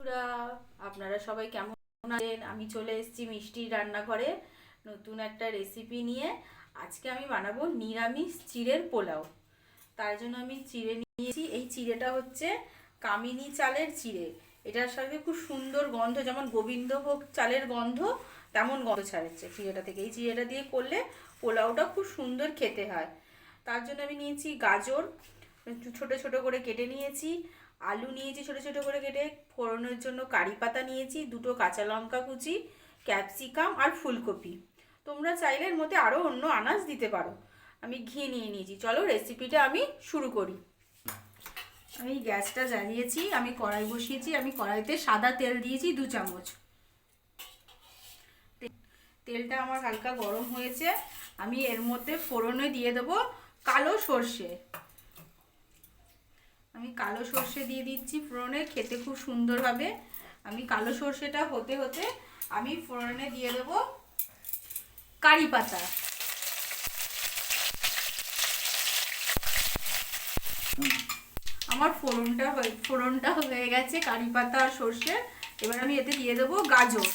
বন্ধুরা, আপনারা সবাই কেমন আছেন? আমি চলে এসেছি মিষ্টির রান্নাঘরে নতুন একটা রেসিপি নিয়ে। আজকে আমি বানাবো নিরামিষ চিড়ের পোলাও। তার জন্য আমি চিড়ে নিয়েছি। এই চিড়েটা হচ্ছে কামিনী চালের চিড়ে। এটার সাথে খুব সুন্দর গন্ধ, যেমন গোবিন্দভোগ চালের গন্ধ, তেমন গন্ধ ছাড়ছে চিড়েটা থেকে। এই চিড়েটা দিয়ে করলে পোলাওটা খুব সুন্দর খেতে হয়। তার জন্য আমি নিয়েছি গাজর। ছোট ছোট করে কেটে নিয়েছি। আলু নিয়েছি ছোট ছোট করে কেটে, ফোড়নের জন্য কারি পাতা নিয়েছি, দুটো কাঁচা লঙ্কা কুচি, ক্যাপসিকাম আর ফুলকপি। তোমরা চাইলে এর মধ্যে আরও অন্য আনাজ দিতে পারো। আমি ঘি নিয়ে নিয়েছি। চলো রেসিপিটা আমি শুরু করি। আমি গ্যাসটা জ্বালিয়েছি, আমি কড়াই বসিয়েছি, আমি কড়াইতে সাদা তেল দিয়েছি দু চামচ। তেলটা আমার হালকা গরম হয়েছে। আমি এর মধ্যে ফোড়নে দিয়ে দেবো কালো সর্ষে। আমি কালো সর্ষে দিয়ে দিচ্ছি ফোড়নে, খেতে খুব সুন্দর হবে আমি কালো সর্ষেটা হতে হতে আমি ফোড়নে দিয়ে দেব কারি পাতা। আমার ফোড়নটা হয়ে ফোড়নটা হয়ে গেছে কারি পাতা আর সর্ষে। এবার আমি এতে দিয়ে দেবো গাজর।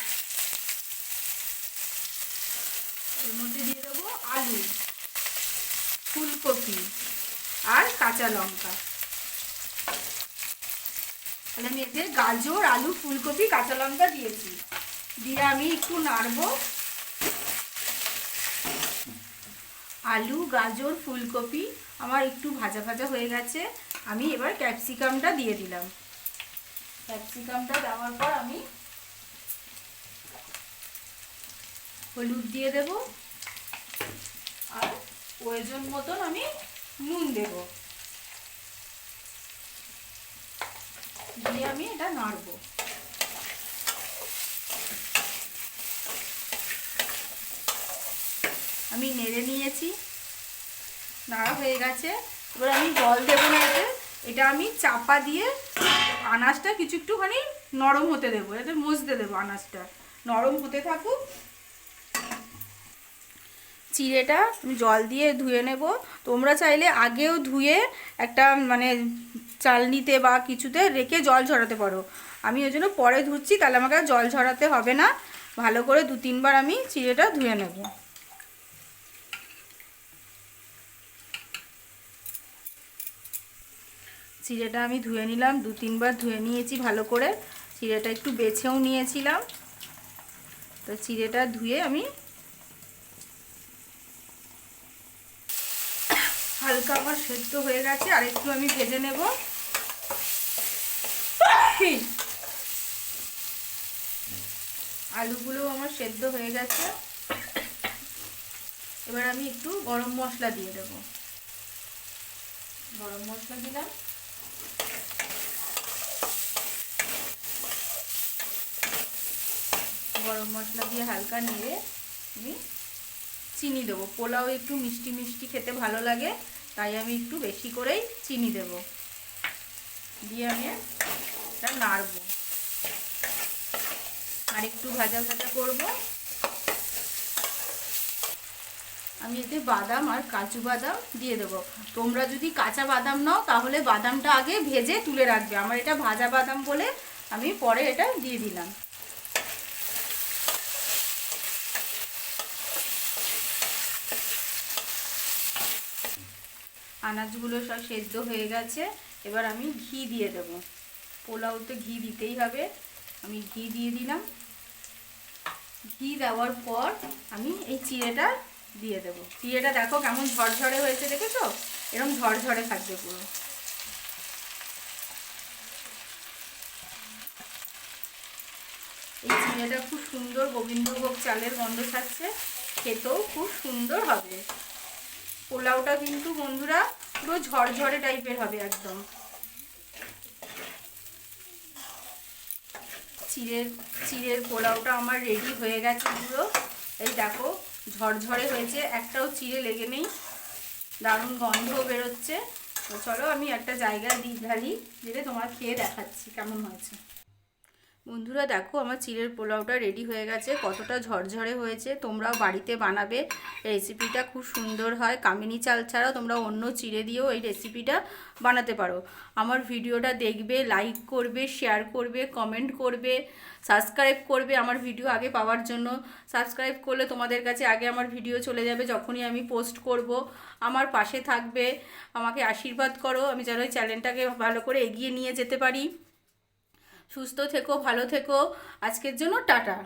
এর মধ্যে দিয়ে দেবো আলু, ফুলকপি আর কাঁচা লঙ্কা। তাহলে আমি এতে গাজর, আলু, ফুলকপি, কাঁচা লঙ্কা দিয়েছি। দিয়ে আমি একটু নাড়বো। আলু, গাজর, ফুলকপি আমার একটু ভাজা ভাজা হয়ে গেছে। আমি এবার ক্যাপসিকামটা দিয়ে দিলাম। ক্যাপসিকামটা দেওয়ার পর আমি হলুদ দিয়ে দেব। আর প্রয়োজন মতন আমি নুন দেবো। দিয়ে আমি এটা নাড়বো। আমি নেড়ে নিয়েছি। নাড়া হয়ে গেছে। এবার আমি জল দেবো না এতে। এটা আমি চাপা দিয়ে আনাজটা কিছু একটুখানি নরম হতে দেবো। এতে মজতে দেবো আনাজটা। নরম হতে থাকুক। চিড়েটা আমি জল দিয়ে ধুয়ে নেব। তোমরা চাইলে আগেও ধুয়ে একটা মানে চালনিতে বা কিছুতে রেখে জল ঝরাতে পারো। আমি ওই জন্য পরে ধুচ্ছি, তাহলে আমাকে জল ঝরাতে হবে না। ভালো করে দু তিনবার আমি চিড়েটা ধুয়ে নেব। চিড়েটা আমি ধুয়ে নিলাম, দু তিনবার ধুয়ে নিয়েছি ভালো করে। চিড়েটা একটু বেছেও নিয়েছিলাম। তো চিড়েটা ধুয়ে আমি হালকা আমার সেদ্ধ হয়ে গেছে, আর একটু আমি ভেজে নেব। আলুগুলো আমার সেদ্ধ হয়ে গেছে। এবার আমি একটু গরম মশলা দিয়ে দেব। গরম মশলা দিলাম। গরম মশলা দিয়ে হালকা নেড়ে আমি চিনি দেবো। পোলাও একটু মিষ্টি মিষ্টি খেতে ভালো লাগে। তাই আমি একটু বেশি করেই চিনি দেব। দিয়ে আমি এটা নাড়বো। আর একটু ভাজা ভাজা করব। আমি এতে বাদাম আর কাজু বাদাম দিয়ে দেবো। তোমরা যদি কাঁচা বাদাম নাও, তাহলে বাদামটা আগে ভেজে তুলে রাখবে। আমার এটা ভাজা বাদাম বলে আমি পরে এটা দিয়ে দিলাম। আনাজগুলো সব সেদ্ধ হয়ে গেছে। এবার আমি ঘি দিয়ে দেব। পোলাওতে ঘি দিতেই হবে। আমি ঘি দিয়ে দিলাম। ঘি দেওয়ার পর আমি এই চিড়েটা দিয়ে দেব। চিড়েটা দেখো কেমন ঝরঝরে হয়েছে, দেখেছ? এরকম ঝরঝরে থাকবে পুরো। এই চিড়েটা খুব সুন্দর গোবিন্দভোগ চালের গন্ধ থাকছে খেতেও খুব সুন্দর হবে। পোলাওটা কিন্তু বন্ধুরা পুরো ঝরঝরে টাইপের হবে একদম। চিড়ের চিড়ের পোলাওটা আমার রেডি হয়ে গেছে পুরো। এই দেখো, ঝরঝরে হয়েছে, একটাও চিড়ে লেগে নেই। দারুণ গন্ধ বেরোচ্ছে। তো চলো আমি একটা জায়গায় দিই ঢালি দিলে তোমার খেয়ে দেখাচ্ছি, কেমন হয়েছে। বন্ধুরা দেখো, আমার চিড়ের পোলাওটা রেডি হয়ে গেছে, কতটা ঝরঝরে হয়েছে, তোমরাও বাড়িতে বানাবে। রেসিপিটা খুব সুন্দর হয়। কামিনী চাল ছাড়াও তোমরা অন্য চিড়ে দিয়েও এই রেসিপিটা বানাতে পারো। আমার ভিডিওটা দেখবে লাইক করবে শেয়ার করবে কমেন্ট করবে সাবস্ক্রাইব করবে আমার ভিডিও আগে পাওয়ার জন্য। সাবস্ক্রাইব করলে তোমাদের কাছে আগে আমার ভিডিও চলে যাবে, যখনই আমি পোস্ট করব। আমার পাশে থাকবে, আমাকে আশীর্বাদ করো, আমি যেন এই চ্যানেলটাকে ভালো করে এগিয়ে নিয়ে যেতে পারি। সুস্থ থেকো ভালো থেকো। আজকের জন্য টাটা।